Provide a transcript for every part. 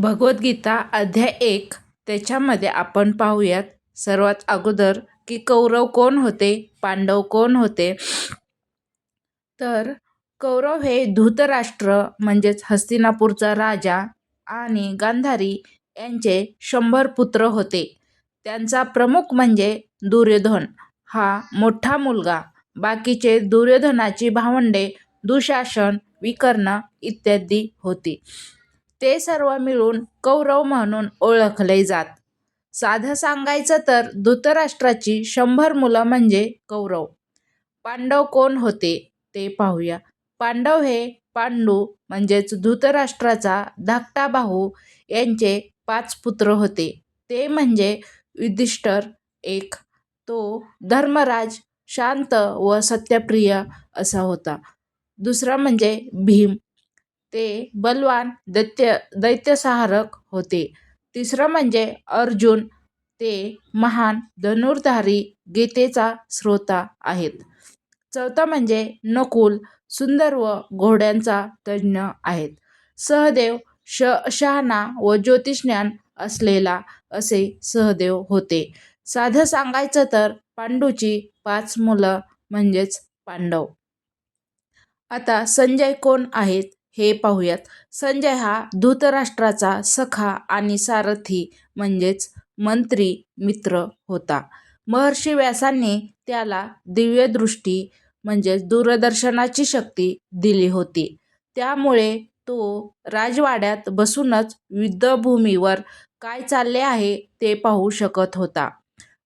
भगवद्गीता अध्याय एक. त्याच्यामध्ये आपण पाहूयात सर्वात अगोदर की कौरव कोण होते? पांडव कोण होते? तर कौरव हे धृतराष्ट्र म्हणजेच हस्तिनापूरचा राजा आणि गांधारी यांचे शंभर पुत्र होते. त्यांचा प्रमुख म्हणजे दुर्योधन. हा मोठा मुलगा. बाकीचे दुर्योधनाची भावंडे दुशासन विकर्ण इत्यादी होती. ते सर्व मिळून कौरव म्हणून ओळखले जात. साधं सांगायचं तर धृतराष्ट्राची शंभर मुलं म्हणजे कौरव. पांडव कोण होते ते पाहूया. पांडव हे पांडू म्हणजेच धृतराष्ट्राचा धाकटा भाऊ यांचे पाच पुत्र होते. ते म्हणजे युधिष्ठर एक. तो धर्मराज शांत व सत्यप्रिय असा होता. दुसरा म्हणजे भीम. ते बलवान दैत्य दैत्यसहारक होते. तिसरं म्हणजे अर्जुन ते महान धनुर्धारी गीतेचा श्रोता आहेत. चौथा म्हणजे नकुल सुंदर व घोड्यांचा तज्ज्ञ आहेत. सहदेव श शहाणा व ज्योतिषज्ञान असलेला असे सहदेव होते. साधं सांगायचं तर पांडूची पाच मुलं म्हणजेच पांडव. आता संजय कोण आहेत? हे पाहूयात. संजय हा धृतराष्ट्राचा सखा आणि सारथी म्हणजेच मंत्री मित्र होता. महर्षी व्यासांनी त्याला दिव्यदृष्टी म्हणजेच दूरदर्शनाची शक्ती दिली होती. त्यामुळे तो राजवाड्यात बसूनच युद्धभूमीवर काय चालले आहे ते पाहू शकत होता.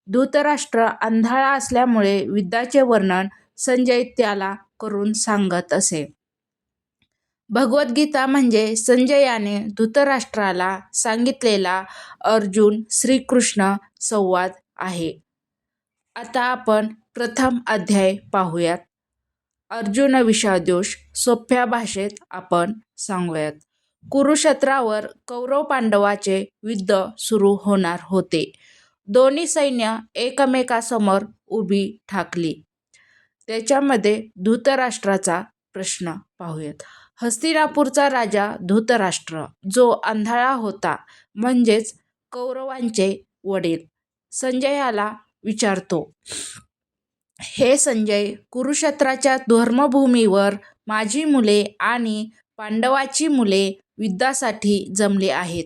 धृतराष्ट्र अंधाळा असल्यामुळे युद्धाचे वर्णन संजय त्याला करून सांगत असे. भगवद्गीता म्हणजे संजयाने धृतराष्ट्राला सांगितलेला अर्जुन श्रीकृष्ण संवाद आहे. आता आपण प्रथम अध्याय पाहूयात. अर्जुन विषादोष सोप्या भाषेत आपण सांगूयात. कुरुक्षेत्रावर कौरव पांडवाचे युद्ध सुरू होणार होते. दोन्ही सैन्य एकमेकासमोर उभी ठाकली. त्याच्यामध्ये धृतराष्ट्राचा प्रश्न पाहूयात. हस्तिनापूरचा राजा धृतराष्ट्र जो अंधाळा होता म्हणजेच कौरवांचे वडील. संजयाला विचारतो हे संजय कुरुक्षेत्राच्या धर्मभूमीवर माझी मुले आणि पांडवाची मुले युद्धासाठी जमले आहेत.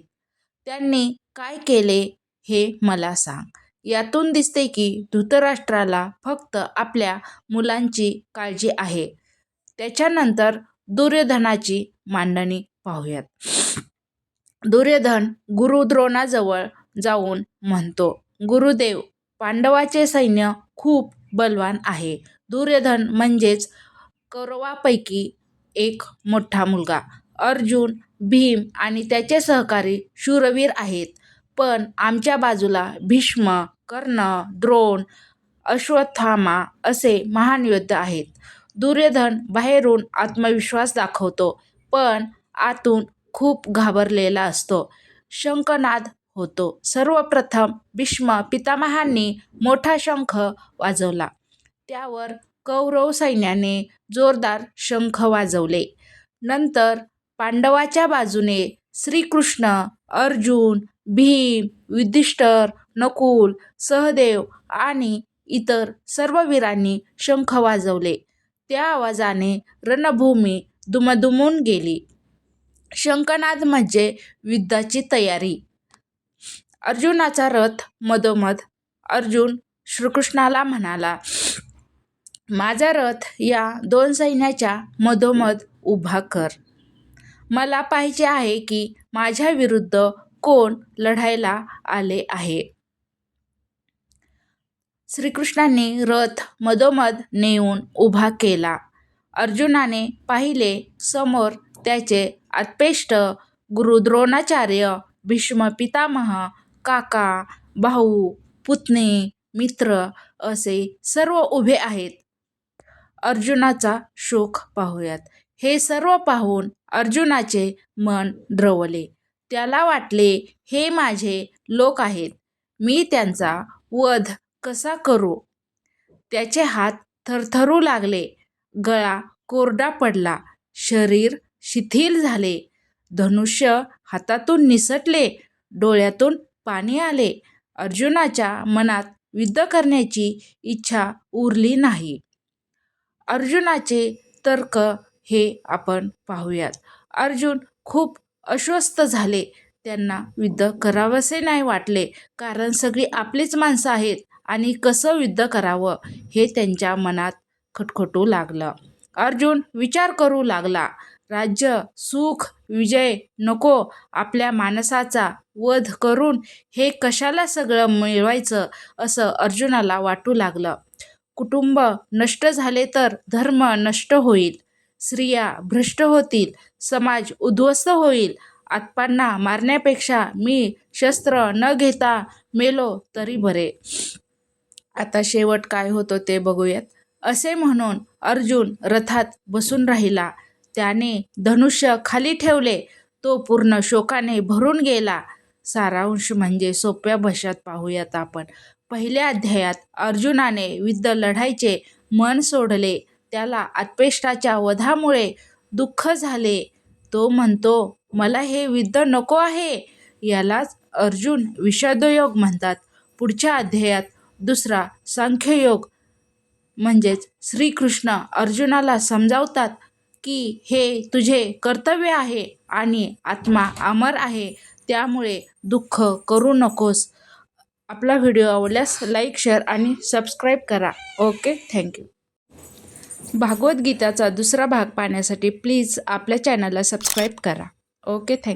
त्यांनी काय केले हे मला सांग यातून दिसते की धृतराष्ट्राला फक्त आपल्या मुलांची काळजी आहे. त्याच्यानंतर दुर्योधनाची मांडणी पाहूयात. दुर्योधन गुरुद्रोणाजवळ जाऊन म्हणतो गुरुदेव पांडवाचे सैन्य खूप बलवान आहे. दुर्योधन म्हणजेच कौरवापैकी एक मोठा मुलगा. अर्जुन भीम आणि त्याचे सहकारी शूरवीर आहेत. पण आमच्या बाजूला भीष्म कर्ण द्रोण अश्वत्थामा असे महान योद्धा आहेत. दुर्योधन बाहेरून आत्मविश्वास दाखवतो पण आतून खूप घाबरलेला असतो. शंखनाद होतो. सर्वप्रथम भीष्म पितामहांनी मोठा शंख वाजवला. त्यावर कौरव सैन्याने जोरदार शंख वाजवले. नंतर पांडवाच्या बाजूने श्रीकृष्ण अर्जुन भीम युधिष्ठर नकुल सहदेव आणि इतर सर्व वीरांनी शंख वाजवले. त्या आवाजाने रणभूमी दुमदुमून गेली. शंखनाद म्हणजे युद्धाची तयारी. अर्जुनाचा रथ मधोमध अर्जुन श्रीकृष्णाला म्हणाला माझा रथ या दोन सैन्याच्या मधोमध उभा कर. मला पाहिजे आहे की माझ्या विरुद्ध कोण लढायला आले आहे. श्रीकृष्णांनी रथ मधोमध नेऊन उभा केला. अर्जुनाने पाहिले समोर त्याचे आत्पेष्ट गुरु द्रोणाचार्य भीष्म पितामह काका भाऊ पुतणे मित्र असे सर्व उभे आहेत. अर्जुनाचा शोक पाहूयात. हे सर्व पाहून अर्जुनाचे मन द्रवले. त्याला वाटले हे माझे लोक आहेत. मी त्यांचा वध कसा करू? त्याचे हात थरथरू लागले. गळा कोरडा पडला. शरीर शिथिल झाले. धनुष्य हातातून निसटले. डोळ्यातून पाणी आले. अर्जुनाच्या मनात युद्ध करण्याची इच्छा उरली नाही. अर्जुनाचे तर्क हे आपण पाहूयात. अर्जुन खूप अस्वस्थ झाले. त्यांना युद्ध करावंसे नाही वाटले. कारण सगळी आपलीच माणसं आहेत. आणि कसं युद्ध करावं हे त्यांच्या मनात खटखटू लागलं. अर्जुन विचार करू लागला राज्य सुख विजय नको आपल्या माणसाचा वध करून हे कशाला सगळं मिळवायचं? असं अर्जुनाला वाटू लागलं. कुटुंब नष्ट झाले तर धर्म नष्ट होईल स्त्रिया भ्रष्ट होतील समाज उद्ध्वस्त होईल. आत्पांना मारण्यापेक्षा मी शस्त्र न घेता मेलो तरी बरे. आता शेवट काय होतं ते बघूयात. असे म्हणून अर्जुन रथात बसून राहिला. त्याने धनुष्य खाली ठेवले. तो पूर्ण शोकाने भरून गेला. सारांश म्हणजे सोप्या भाषेत पाहूयात आपण. पहिल्या अध्यायात अर्जुनाने युद्ध लढायचे मन सोडले. त्याला आत्पेष्टाच्या वधामुळे दुःख झाले. तो म्हणतो मला हे युद्ध नको आहे. यालाच अर्जुन विषादयोग म्हणतात. पुढच्या अध्यायात दुसरा सांख्ययोग. म्हणजेच श्रीकृष्ण अर्जुनाला समजावतात की हे तुझे कर्तव्य आहे आणि आत्मा अमर आहे त्यामुळे दुःख करू नकोस. आपला व्हिडिओ आवडल्यास लाईक शेअर आणि सबस्क्राईब करा. ओके थँक्यू भागवद्गीताचा दुसरा भाग पाहण्यासाठी प्लीज आपल्या चॅनलला सबस्क्राईब करा. Okay thank you